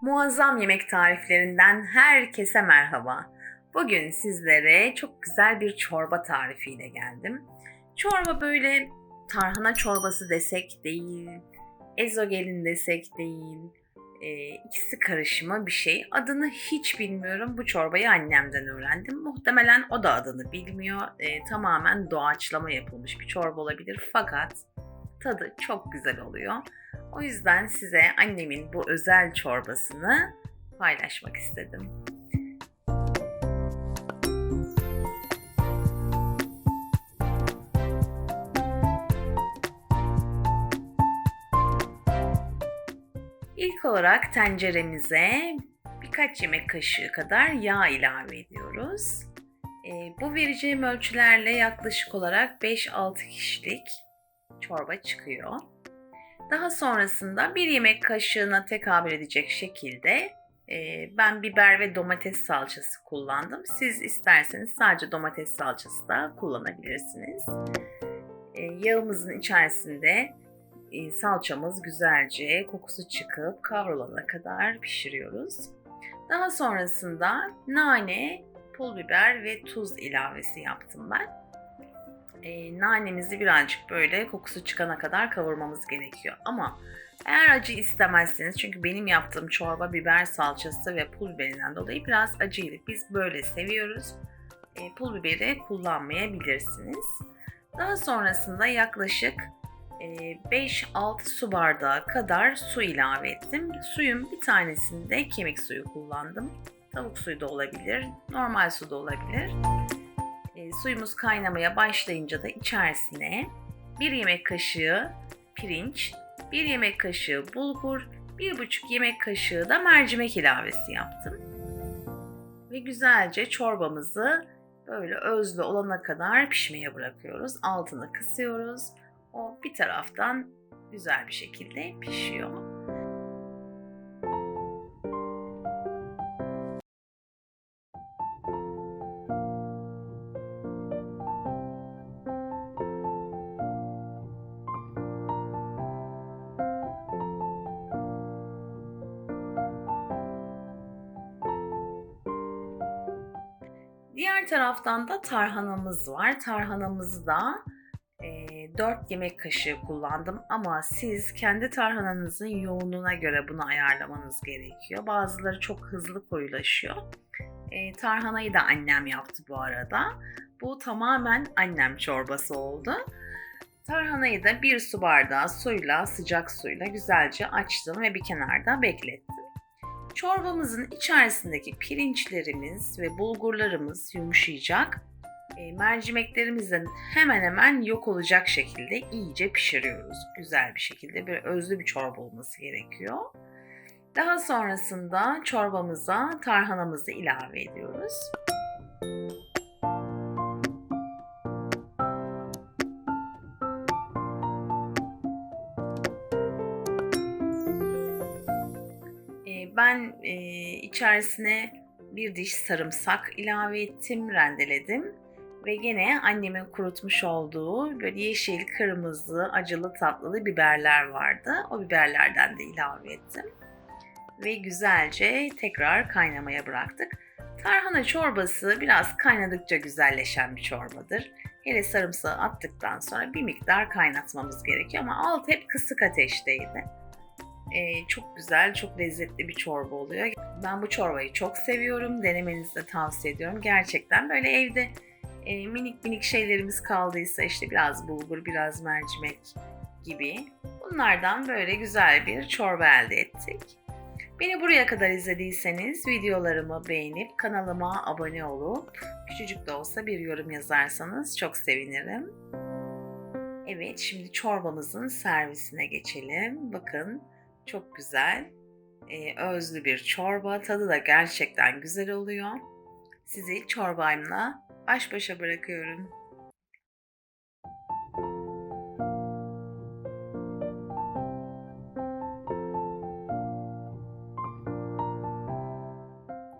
Muazzam yemek tariflerinden herkese merhaba. Bugün sizlere çok güzel bir çorba tarifiyle geldim. Çorba böyle tarhana çorbası desek değil, ezogelin desek değil, e, ikisi karışımı bir şey. Adını hiç bilmiyorum. Bu çorbayı annemden öğrendim. Muhtemelen o da adını bilmiyor. E, tamamen doğaçlama yapılmış bir çorba olabilir. Fakat tadı çok güzel oluyor. O yüzden size annemin bu özel çorbasını paylaşmak istedim. İlk olarak tenceremize birkaç yemek kaşığı kadar yağ ilave ediyoruz. E, bu vereceğim ölçülerle yaklaşık olarak 5-6 kişilik çorba çıkıyor. Daha sonrasında bir yemek kaşığına tekabül edecek şekilde e, ben biber ve domates salçası kullandım. Siz isterseniz sadece domates salçası da kullanabilirsiniz. E, yağımızın içerisinde e, salçamız güzelce kokusu çıkıp kavrulana kadar pişiriyoruz. Daha sonrasında nane, pul biber ve tuz ilavesi yaptım ben e, nanemizi birazcık böyle kokusu çıkana kadar kavurmamız gerekiyor. Ama eğer acı istemezseniz çünkü benim yaptığım çorba biber salçası ve pul biberinden dolayı biraz acıydı. Biz böyle seviyoruz. E, pul biberi kullanmayabilirsiniz. Daha sonrasında yaklaşık 5-6 su bardağı kadar su ilave ettim. Suyun bir tanesinde kemik suyu kullandım. Tavuk suyu da olabilir, normal su da olabilir. Suyumuz kaynamaya başlayınca da içerisine bir yemek kaşığı pirinç, bir yemek kaşığı bulgur, bir buçuk yemek kaşığı da mercimek ilavesi yaptım. Ve güzelce çorbamızı böyle özlü olana kadar pişmeye bırakıyoruz. Altını kısıyoruz. O bir taraftan güzel bir şekilde pişiyor. Diğer taraftan da tarhanamız var. Tarhanamızı da e, 4 yemek kaşığı kullandım ama siz kendi tarhananızın yoğunluğuna göre bunu ayarlamanız gerekiyor. Bazıları çok hızlı koyulaşıyor. E, tarhanayı da annem yaptı bu arada. Bu tamamen annem çorbası oldu. Tarhanayı da bir su bardağı suyla, sıcak suyla güzelce açtım ve bir kenarda beklettim. Çorbamızın içerisindeki pirinçlerimiz ve bulgurlarımız yumuşayacak. E, mercimeklerimizin hemen hemen yok olacak şekilde iyice pişiriyoruz. Güzel bir şekilde bir özlü bir çorba olması gerekiyor. Daha sonrasında çorbamıza tarhanamızı ilave ediyoruz. Ben e, içerisine bir diş sarımsak ilave ettim, rendeledim. Ve gene annemin kurutmuş olduğu böyle yeşil, kırmızı, acılı, tatlılı biberler vardı. O biberlerden de ilave ettim. Ve güzelce tekrar kaynamaya bıraktık. Tarhana çorbası biraz kaynadıkça güzelleşen bir çorbadır. Hele sarımsağı attıktan sonra bir miktar kaynatmamız gerekiyor ama alt hep kısık ateşteydi. Ee, çok güzel, çok lezzetli bir çorba oluyor. Ben bu çorbayı çok seviyorum. Denemenizi de tavsiye ediyorum. Gerçekten böyle evde e, minik minik şeylerimiz kaldıysa işte biraz bulgur, biraz mercimek gibi. Bunlardan böyle güzel bir çorba elde ettik. Beni buraya kadar izlediyseniz videolarımı beğenip kanalıma abone olup küçücük de olsa bir yorum yazarsanız çok sevinirim. Evet şimdi çorbamızın servisine geçelim. Bakın çok güzel, e, özlü bir çorba. Tadı da gerçekten güzel oluyor. Sizi çorbayımla baş başa bırakıyorum.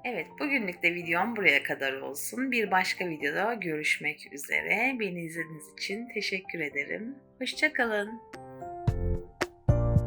Evet, bugünlük de videom buraya kadar olsun. Bir başka videoda görüşmek üzere. Beni izlediğiniz için teşekkür ederim. Hoşçakalın.